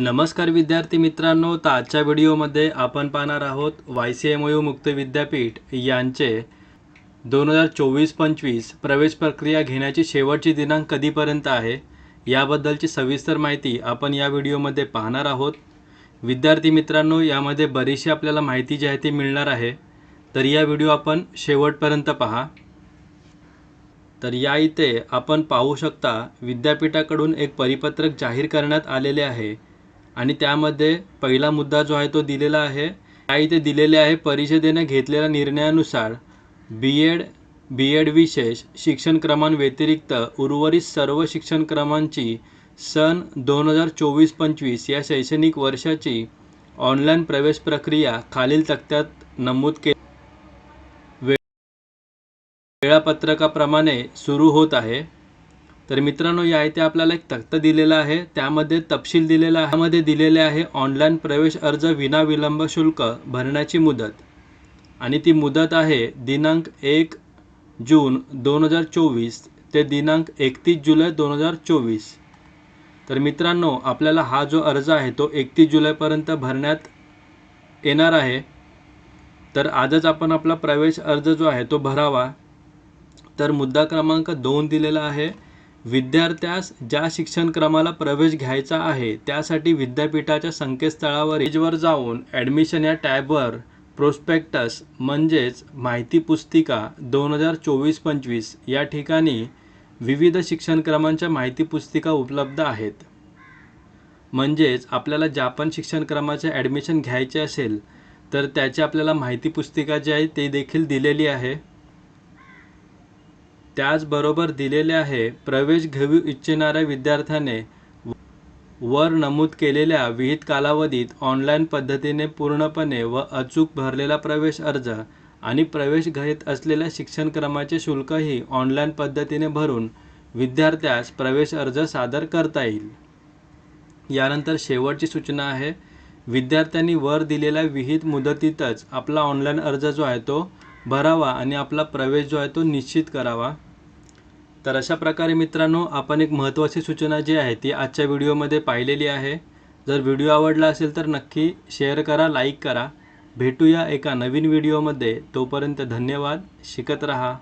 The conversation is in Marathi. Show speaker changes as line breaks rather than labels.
नमस्कार विद्यार्थी मित्रांनो तर आजच्या व्हिडिओमध्ये आपण पाहणार आहोत वाय सी एम यू मुक्त विद्यापीठ यांचे दोन हजार चोवीस पंचवीस प्रवेश प्रक्रिया घेण्याची शेवटची दिनांक कधीपर्यंत आहे याबद्दलची सविस्तर माहिती आपण या व्हिडिओमध्ये पाहणार आहोत. विद्यार्थी मित्रांनो यामध्ये बरीचशी आपल्याला माहिती जी आहे ती मिळणार आहे. तर या व्हिडिओ आपण शेवटपर्यंत पहा. तर या इथे आपण पाहू शकता विद्यापीठाकडून एक परिपत्रक जाहीर करण्यात आलेले आहे. आणि त्यामध्ये पहिला मुद्दा जो आहे तो दिलेला आहे त्या इथे दिलेले आहे परिषदेने घेतलेल्या निर्णयानुसार बी एड बी एड विशेष शिक्षण क्रमांव्यतिरिक्त उर्वरित सर्व शिक्षण क्रमांची सन दोन हजार चोवीस पंचवीस या शैक्षणिक वर्षाची ऑनलाईन प्रवेश प्रक्रिया खालील तक्त्यात नमूद के वेळापत्रकाप्रमाणे सुरू होत आहे. तर मित्रांनो या इथे आपल्याला एक तक्ता दिलेला आहे. त्यामध्ये तपशील दिलेला आहे. त्यामध्ये दिलेले आहे ऑनलाईन प्रवेश अर्ज विना विलंब शुल्क भरण्याची मुदत. आणि ती मुदत आहे दिनांक एक जून दोन हजार चोवीस ते दिनांक एकतीस जुलै दोन हजार चोवीस. तर मित्रांनो आपल्याला हा जो अर्ज आहे तो एकतीस जुलैपर्यंत भरण्यात येणार आहे. तर आजच आपण आपला प्रवेश अर्ज जो आहे तो भरावा. तर मुद्दा क्रमांक दोन दिलेला आहे. विद्यार्थ्यास ज्या शिक्षणक्रमाला प्रवेश घ्यायचा आहे त्यासाठी विद्यापीठाच्या संकेतस्थळावर पेजवर जाऊन ॲडमिशन या टॅबवर प्रोस्पेक्टस म्हणजेच माहिती पुस्तिका दोन हजार चोवीस पंचवीस या ठिकाणी विविध शिक्षणक्रमांच्या माहिती पुस्तिका उपलब्ध आहेत. म्हणजेच आपल्याला ज्या पण शिक्षणक्रमाचे ॲडमिशन घ्यायचे असेल तर त्याची आपल्याला माहिती पुस्तिका जी आहे ते देखील दिलेली आहे. त्याचबरोबर दिलेले आहे प्रवेश घेऊ इच्छिणाऱ्या विद्यार्थ्याने वर नमूद केलेल्या विहित कालावधीत ऑनलाईन पद्धतीने पूर्णपणे व अचूक भरलेला प्रवेश अर्ज आणि प्रवेश घेत असलेल्या शिक्षण क्रमाचे शुल्कही ऑनलाईन पद्धतीने भरून विद्यार्थ्यास प्रवेश अर्ज सादर करता येईल. यानंतर शेवटची सूचना आहे. विद्यार्थ्यांनी वर दिलेल्या विहित मुदतीतच आपला ऑनलाईन अर्ज जो आहे तो भरावा आणि आपला प्रवेश जो आहे तो निश्चित करावा. तर अशा प्रकारे मित्रांनो आपण एक महत्त्वाची सूचना जी आहे ती आजच्या व्हिडिओमध्ये पाहिलेली आहे. जर व्हिडिओ आवडला असेल तर नक्की शेअर करा लाईक करा. भेटूया एका नवीन व्हिडिओमध्ये. तोपर्यंत धन्यवाद. शिकत रहा.